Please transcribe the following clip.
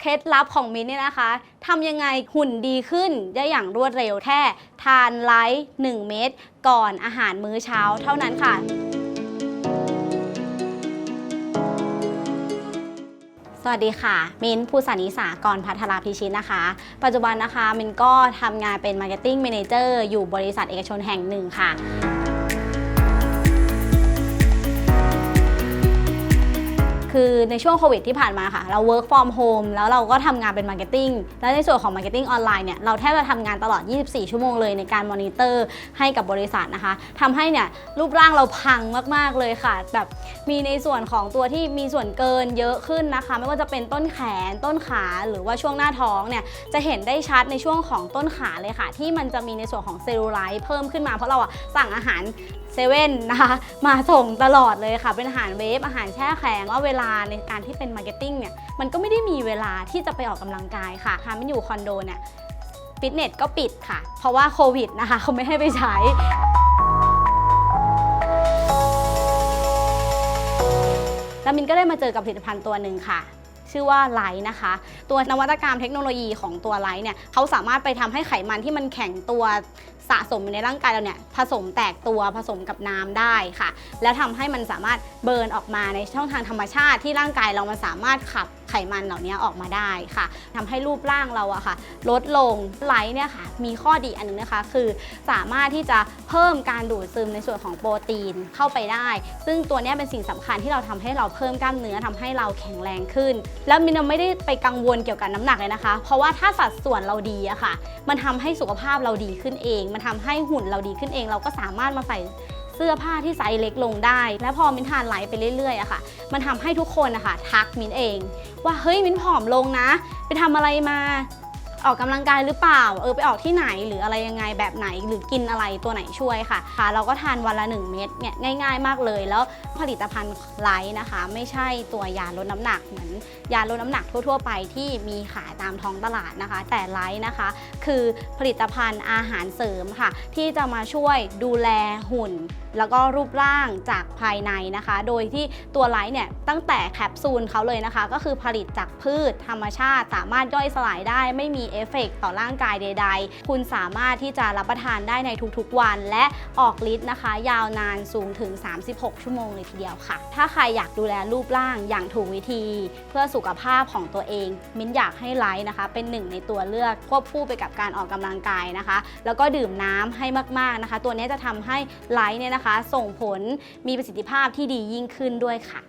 เคล็ดลับของมิ้นเนี่ยนะคะทำยังไงหุ่นดีขึ้นได้อย่างรวดเร็วแค่ ทานไลท์1เม็ดก่อนอาหารมื้อเช้าเท่านั้นค่ะ สวัสดีค่ะ มินภูสานิสากรพัทราพิชิตนะคะ ปัจจุบันนะคะ มินก็ทำงานเป็น Marketing Manager อยู่บริษัทเอกชนแห่งหนึ่งค่ะ คือในช่วงโควิดที่ผ่านมาค่ะ เรา work from home แล้วเราก็ทำงานเป็น Marketing แล้วในส่วนของ Marketing ออนไลน์เนี่ย เราแทบจะทำงานตลอด 24 ชั่วโมงเลยในการมอนิเตอร์ให้กับบริษัทนะคะทำให้เนี่ยรูปร่างเราพังมาก ๆ เลยค่ะ แบบมีในส่วนของตัวที่มีส่วนเกินเยอะขึ้นนะคะ ไม่ว่าจะเป็นต้นแขน ต้นขา หรือว่าช่วงหน้าท้องเนี่ย จะเห็นได้ชัดในช่วงของต้นขาเลยค่ะ ที่มันจะมีในส่วนของเซลลูไลท์เพิ่มขึ้นมา เพราะเราอะสั่งอาหารเซเว่นนะคะมาส่งตลอดเลยค่ะ เป็นอาหารเวฟอาหารแช่แข็งว่าเวลาในการที่เป็นมาร์เก็ตติ้งเนี่ยมันก็ไม่ได้มีเวลาที่จะไปออกกำลังกายค่ะค่ะไม่อยู่คอนโดเนี่ยฟิตเนสก็ปิดค่ะ เพราะว่าโควิดนะคะเขาไม่ให้ไปใช้แล้วมินก็ได้มาเจอกับผลิตภัณฑ์ตัวหนึ่งค่ะ ชื่อว่าไลท์นะคะ ตัวนวัตกรรมเทคโนโลยีของตัวไลท์เนี่ยเขาสามารถไปทำให้ไขมันที่มันแข็งตัวสะสมอยู่ในร่างกายเราเนี่ยผสมแตกตัวผสมกับน้ำได้ค่ะ แล้วทำให้มันสามารถเบิร์นออกมาในช่องทางธรรมชาติที่ร่างกายเรามันสามารถขับ ไขมันเหล่านี้ออกมาได้ค่ะทำให้รูปร่างเราอะค่ะ ลดลงไลท์เนี่ยค่ะ มีข้อดีอันหนึงนะคะ คือสามารถที่จะเพิ่มการดูดซึมในส่วนของโปรตีนเข้าไปได้ ซึ่งตัวนี้เป็นสิ่งสำคัญที่เราทำให้เราเพิ่มกล้ามเนื้อทำให้เราแข็งแรงขึ้น แล้วมินไม่ได้ไปกังวลเกี่ยวกับน้ำหนักเลยนะคะ เพราะว่าถ้าสัดส่วนเราดีอะค่ะ มันทำให้สุขภาพเราดีขึ้นเอง มันทำให้หุ่นเราดีขึ้นเอง เราก็สามารถมาใส่ สื้อผ้าที่ไซส์เล็กลงได้ และพอมินทานไลฟ์ไปเรื่อยๆอะค่ะ มันทำให้ทุกคนนะคะทักมินเอง ว่าเฮ้ยมินผอมลงนะ ไปทำอะไรมา ออกกำลังกายหรือเปล่า เออไปออกที่ไหนหรืออะไรยังไงแบบไหนหรือกินอะไรตัวไหนช่วยค่ะค่ะ เราก็ทานวันละ 1 เม็ดเนี่ยง่าย ๆ มากเลย แล้วผลิตภัณฑ์ไลท์นะคะ ไม่ใช่ตัวยาลดน้ำหนักเหมือนยาลดน้ำหนักทั่ว ๆ ไปที่มีขายตามท้องตลาดนะคะ แต่ไลท์นะคะ คือผลิตภัณฑ์อาหารเสริมค่ะ ที่จะมาช่วยดูแลหุ่น แล้วก็รูปร่างจากภายในนะคะ โดยที่ตัวไลท์เนี่ยตั้งแต่แคปซูลเขาเลยนะคะ ก็คือผลิตจากพืชธรรมชาติสามารถย่อยสลายได้ไม่มีเอฟเฟกต์ต่อร่างกายใด ๆ คุณสามารถที่จะรับประทานได้ในทุกๆวัน และออกฤทธิ์นะคะ ยาวนานสูงถึง 36 ชั่วโมงเลยทีเดียวค่ะ ถ้าใครอยากดูแลรูปร่างอย่างถูกวิธี เพื่อสุขภาพของตัวเอง มิ้นอยากให้ไลท์นะคะ เป็นหนึ่งในตัวเลือกควบคู่ไปกับการออกกำลังกายนะคะ แล้วก็ดื่มน้ำให้มากๆนะคะ ตัวนี้จะทำให้ไลท์เนี่ยนะคะ ส่งผลมีประสิทธิภาพที่ดียิ่งขึ้นด้วยค่ะ